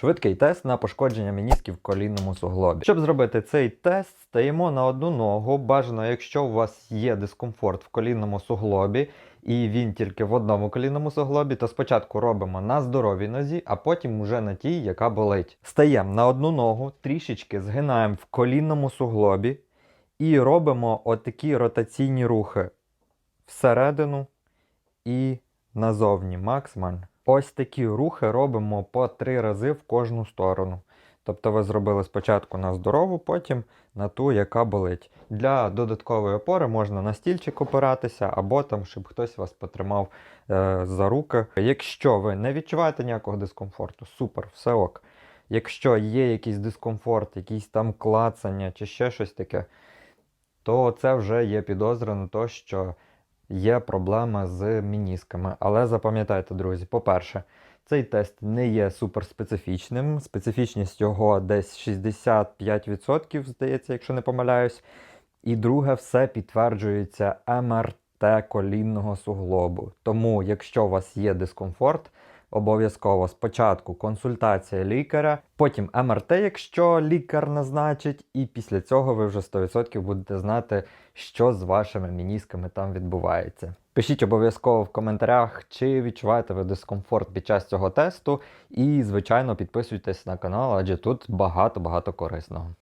Швидкий тест на пошкодження менісків в колінному суглобі. Щоб зробити цей тест, стаємо на одну ногу. Бажано, якщо у вас є дискомфорт в колінному суглобі, і він тільки в одному колінному суглобі, то спочатку робимо на здоровій нозі, а потім уже на тій, яка болить. Стаємо на одну ногу, трішечки згинаємо в колінному суглобі і робимо отакі ротаційні рухи всередину і назовні максимально. Ось такі рухи робимо по три рази в кожну сторону. Тобто ви зробили спочатку на здорову, потім на ту, яка болить. Для додаткової опори можна на стільчик опиратися, або там, щоб хтось вас потримав е, за руки. Якщо ви не відчуваєте ніякого дискомфорту, супер, все ок. Якщо є якийсь дискомфорт, якісь там клацання чи ще щось таке, то це вже є підозра на те, що є проблема з мінісками. Але запам'ятайте, друзі, по-перше, цей тест не є суперспецифічним. Специфічність його десь 65%, здається, якщо не помиляюсь. І друге, все підтверджується МРТ колінного суглобу. Тому, якщо у вас є дискомфорт, обов'язково спочатку консультація лікаря, потім МРТ, якщо лікар назначить, і після цього ви вже 100% будете знати, що з вашими мінісками там відбувається. Пишіть обов'язково в коментарях, чи відчуваєте ви дискомфорт під час цього тесту. І, звичайно, підписуйтесь на канал, адже тут багато-багато корисного.